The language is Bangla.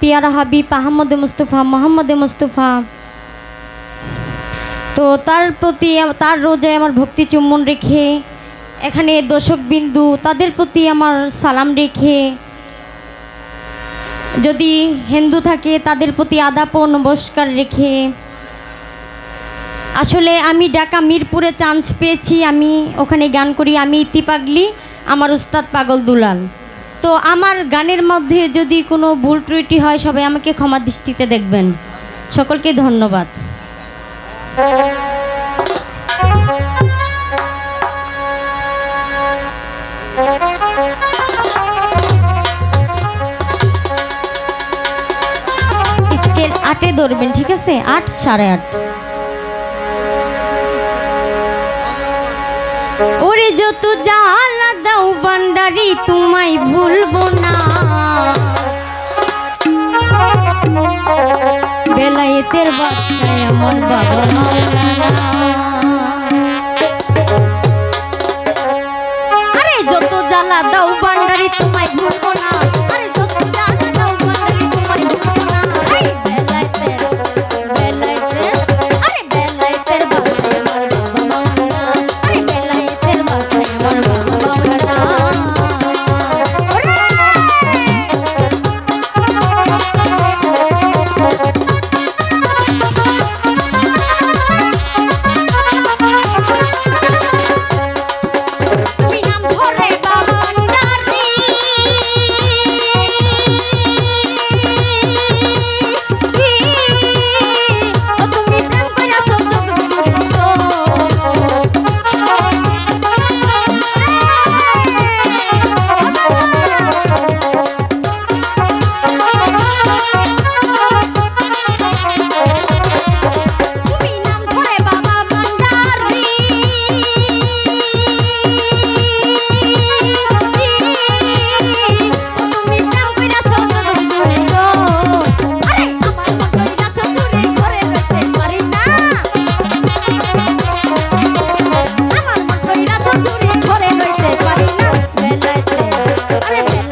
পিয়ারা হাবিব, আহমদ মুস্তফা, মোহাম্মদ মুস্তফা। তো তার প্রতি তার রোজায় আমার ভক্তি চুম্বন রেখে, এখানে দর্শক বিন্দু, তাদের প্রতি আমার সালাম রেখে, যদি হিন্দু থাকে, তাদের প্রতি আদাপ নমস্কার রেখে আসলে আমি ঢাকা মিরপুরে চান্স পেয়েছি, আমি ওখানে গান করি, আমি ইতি পাগলি আমার উস্তাদ পাগল দুলাল। তো আমার গানের মধ্যে যদি কোনো ভুল ত্রুটি হয়, সবাই আমাকে ক্ষমা দৃষ্টিতে দেখবেন। সকলকে ধন্যবাদ। আটে ধরবেন, ঠিক আছে? আট সাড়ে আট। ওরে যত জ্বালা দাও বান্ডারি তোমায় ভুলবো না। বেলায়েতের বাচ্চায় আমার বাবা আরে যত জ্বালা দাও বান্ডারি তোমায় ভুলবো না। tell